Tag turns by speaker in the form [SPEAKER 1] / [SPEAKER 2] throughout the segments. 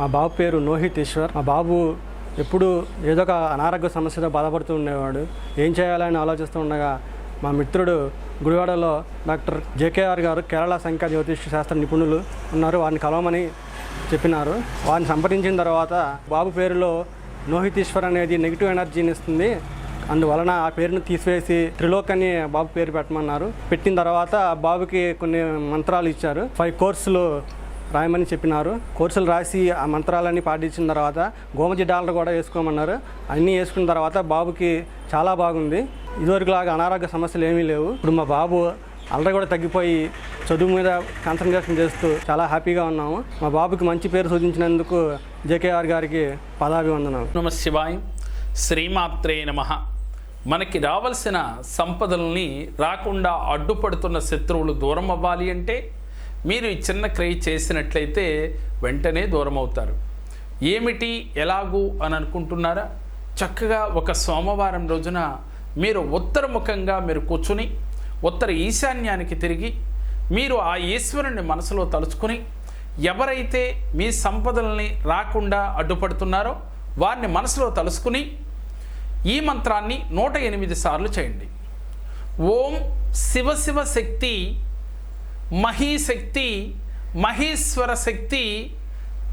[SPEAKER 1] మా బాబు పేరు నోహిత్ ఈశ్వర్ మా బాబు ఎప్పుడు ఏదో ఒక అనారోగ్య సమస్యతో బాధపడుతూ ఉండేవాడు. ఏం చేయాలని ఆలోచిస్తూ ఉండగా మా మిత్రుడు గుడివాడలో డాక్టర్ జేకేఆర్ గారు కేరళ సంఖ్యా జ్యోతిష్ శాస్త్ర నిపుణులు ఉన్నారు. వారిని కలవమని చెప్పినారు. వారిని సంప్రదించిన తర్వాత బాబు పేరులో నోహితీశ్వర్ అనేది నెగిటివ్ ఎనర్జీని ఇస్తుంది. అందువలన ఆ పేరును తీసివేసి త్రిలోక్ అని బాబు పేరు పెట్టమన్నారు. పెట్టిన తర్వాత బాబుకి కొన్ని మంత్రాలు ఇచ్చారు. ఫైవ్ కోర్సులు రాయమని చెప్పినారు. కోర్సులు రాసి ఆ మంత్రాలన్నీ పాటించిన తర్వాత గోమజి డాలర్ కూడా వేసుకోమన్నారు. అన్నీ వేసుకున్న తర్వాత బాబుకి చాలా బాగుంది. ఇదివరకులాగా అనారోగ్య సమస్యలు ఏమీ లేవు. ఇప్పుడు మా బాబు అల్లరి కూడా తగ్గిపోయి చదువు మీద కాన్సన్ట్రేషన్ చేస్తూ చాలా హ్యాపీగా ఉన్నాము. మా బాబుకి మంచి పేరు సూచించినందుకు జేకేఆర్ గారికి పదాభివందనాలు.
[SPEAKER 2] నమ శివాయ శ్రీమాత్రే నమ. మనకి రావలసిన సంపదల్ని రాకుండా అడ్డుపడుతున్న శత్రువులు దూరం అవ్వాలి అంటే మీరు ఈ చిన్న క్రయ చేసినట్లయితే వెంటనే దూరం అవుతారు ఏమిటి ఎలాగూ అని అనుకుంటున్నారా? చక్కగా ఒక సోమవారం రోజున మీరు ఉత్తరముఖంగా మీరు కూర్చుని ఉత్తర ఈశాన్యానికి తిరిగి మీరు ఆ ఈశ్వరుని మనసులో తలుచుకుని ఎవరైతే మీ సంపదల్ని రాకుండా అడ్డుపడుతున్నారో వారిని మనసులో తలుసుకుని ఈ మంత్రాన్ని నూట ఎనిమిది సార్లు చేయండి. ఓం శివ శివ శక్తి మహీశక్తి మహీశ్వర శక్తి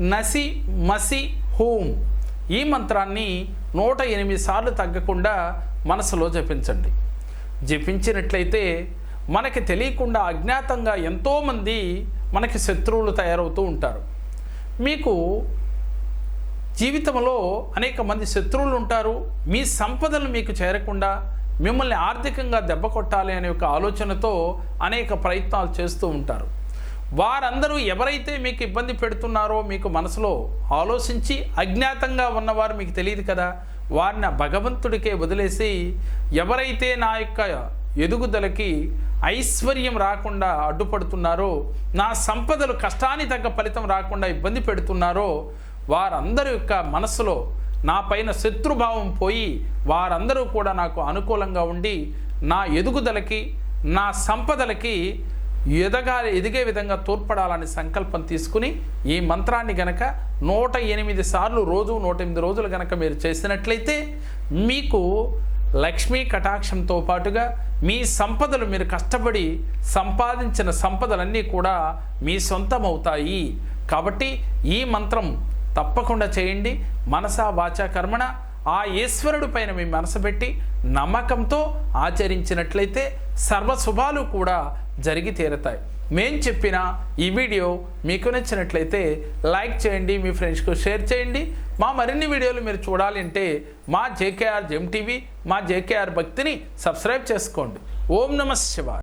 [SPEAKER 2] నసి మసి హోం ఈ మంత్రాన్ని నూట ఎనిమిది సార్లు తగ్గకుండా మనసులో జపించండి. జపించినట్లయితే మనకి తెలియకుండా అజ్ఞాతంగా ఎంతోమంది మనకి శత్రువులు తయారవుతూ ఉంటారు. మీకు జీవితంలో అనేక మంది శత్రువులు ఉంటారు. మీ సంపదలు మీకు చేరకుండా మిమ్మల్ని ఆర్థికంగా దెబ్బ కొట్టాలి అనే ఒక ఆలోచనతో అనేక ప్రయత్నాలు చేస్తూ ఉంటారు. వారందరూ ఎవరైతే మీకు ఇబ్బంది పెడుతున్నారో మీకు మనసులో ఆలోచించి అజ్ఞాతంగా ఉన్నవారు మీకు తెలియదు కదా. వారిని భగవంతుడికే వదిలేసి ఎవరైతే నా యొక్క ఎదుగుదలకి ఐశ్వర్యం రాకుండా అడ్డుపడుతున్నారో నా సంపదలు కష్టానికి తగ్గ ఫలితం రాకుండా ఇబ్బంది పెడుతున్నారో వారందరి యొక్క మనసులో నా పైన శత్రుభావం పోయి వారందరూ కూడా నాకు అనుకూలంగా ఉండి నా ఎదుగుదలకి నా సంపదలకి ఎదగా ఎదిగే విధంగా తోడ్పడాలని సంకల్పం తీసుకుని ఈ మంత్రాన్ని గనక నూట ఎనిమిది సార్లు రోజు నూట ఎనిమిది రోజులు గనక మీరు చేసినట్లయితే మీకు లక్ష్మీ కటాక్షంతో పాటుగా మీ సంపదలు మీరు కష్టపడి సంపాదించిన సంపదలన్నీ కూడా మీ సొంతం అవుతాయి కాబట్టి ఈ మంత్రం తప్పకుండా చేయండి. మనసా వాచా కర్మణ. ఆ ఈశ్వరుడు పైన మీ మనసు పెట్టి నమ్మకంతో ఆచరించినట్లయితే సర్వశుభాలు కూడా జరిగి తీరతాయి. మేం చెప్పిన ఈ వీడియో మీకు నచ్చినట్లయితే లైక్ చేయండి మీ ఫ్రెండ్స్కు షేర్ చేయండి. మా మరిన్ని వీడియోలు మీరు చూడాలి అంటే మా జేకేఆర్ జెమ్ టీవీ మా జేకేఆర్ భక్తిని సబ్స్క్రైబ్ చేసుకోండి. ఓం నమ శివాయ.